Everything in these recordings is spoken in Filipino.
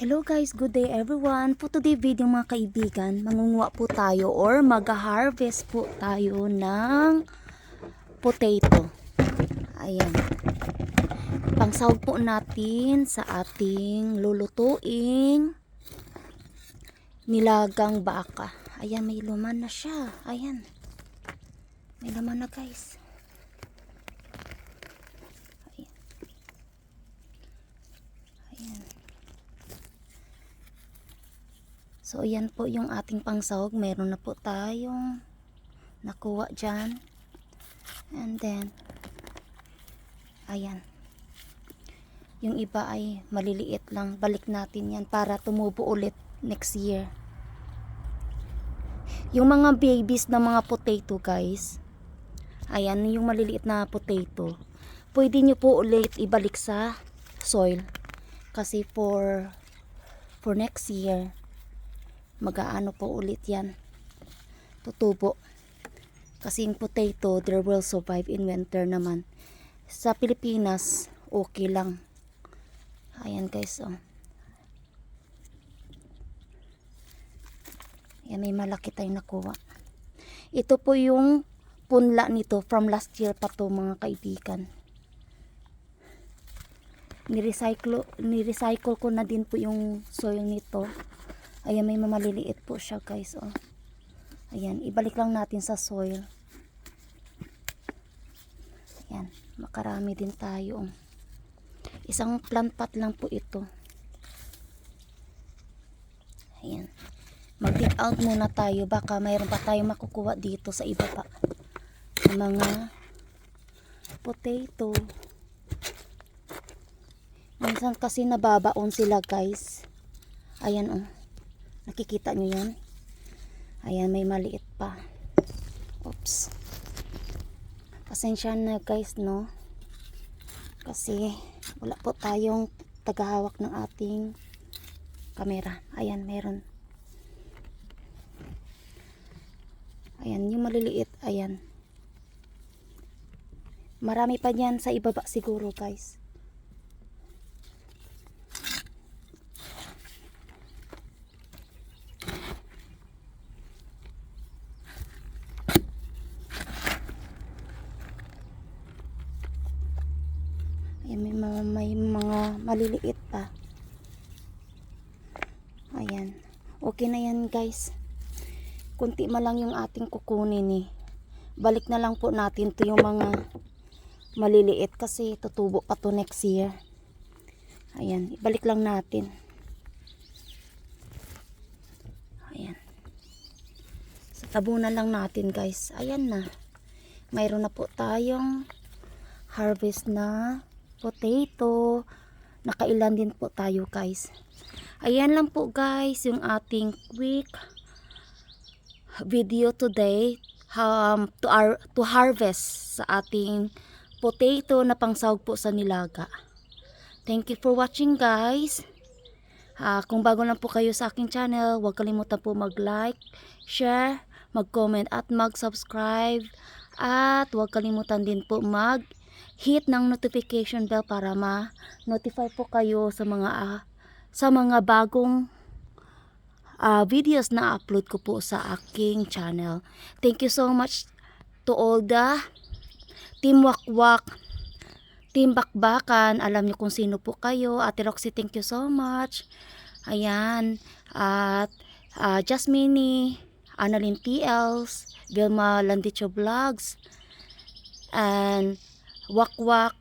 Hello guys, good day everyone. For today video mga kaibigan, mangunguha po tayo or mag-harvest po tayo ng potato. Ayan. Pangsahog po natin sa ating lulutuing nilagang baka. Ayan, may luman na siya. Ayan. May laman na guys. Ayan. Ayan. So, ayan po yung ating pangsahog. Meron na po tayong nakuha dyan. And then, ayan. Yung iba ay maliliit lang. Balik natin yan para tumubo ulit next year. Yung mga babies na mga potato guys, ayan, yung maliliit na potato, pwede nyo po ulit ibalik sa soil. Kasi for, for next year, mag-aano po ulit yan. Tutubo. Kasi yung potato, they will survive in winter naman. Sa Pilipinas, okay lang. Ayan guys, oh. Yan, may malaki tayong nakuha. Ito po yung punla nito from last year pa to mga kaibigan. Nirecycle, nirecycle ko na din po yung soil nito. Ayan, may mamaliliit po siya guys. Oh. Ayan, ibalik lang natin sa soil. Ayan, makarami din tayo. oh. Isang plant pot lang po ito. Ayan. Mag-dig out muna tayo. Baka mayroon pa tayong makukuha dito sa iba pa. Sa mga potato. Minsan kasi nababaon sila guys. Ayan oh. Nakikita nyo yan? Ayan, may maliit pa. Oops. Pasensya na guys, no? Kasi wala po tayong tagahawak ng ating camera. Ayan, meron. Ayan, yung maliliit, ayan. Marami pa yan sa ibaba siguro, guys. Ayan, may mga, may mga maliliit pa. Ayan. Okay na yan, guys. Kunti ma lang yung ating kukunin eh. Balik na lang po natin to yung mga maliliit kasi tutubo pa to next year. Ayan, ibalik lang natin. Ayan. Sa tabunan lang natin, guys. Ayan na. Mayroon na po tayong harvest na potato. Nakailan din po tayo guys. Ayan lang po guys yung ating quick video today um, to, ar- to harvest sa ating potato na pangsahog po sa nilaga. Thank you for watching guys. Ah, kung bago lang po kayo sa aking channel, huwag kalimutan po mag-like, share, mag-comment at mag-subscribe. At huwag kalimutan din po mag hit ng notification bell para ma-notify po kayo sa mga ah, sa mga bagong ah, videos na upload ko po sa aking channel. Thank you so much to all the Team Wakwak, Team Bakbakan. Alam niyo kung sino po kayo. Ate Roxy, thank you so much. Ayan. At uh, Jasmine, Annalyn TLs, Vilma Landicho Vlogs, and Wakwak,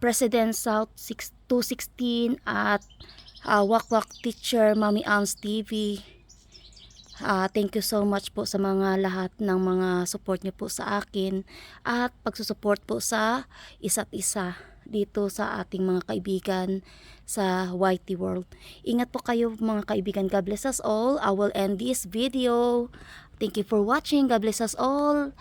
President South 6 216 at uh, Wakwak Teacher Mami Alms TV. Ah, thank you so much po sa mga lahat ng mga support niyo po sa akin at pagsusupport po sa isa't isa dito sa ating mga kaibigan sa YT World. Ingat po kayo mga kaibigan. God bless us all. I will end this video. Thank you for watching. God bless us all.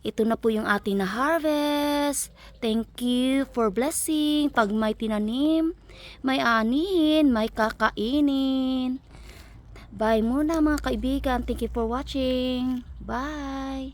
Ito na po yung ating na harvest. Thank you for blessing. Pag may tinanim, may anihin, may kakainin. Bye muna mga kaibigan. Thank you for watching. Bye.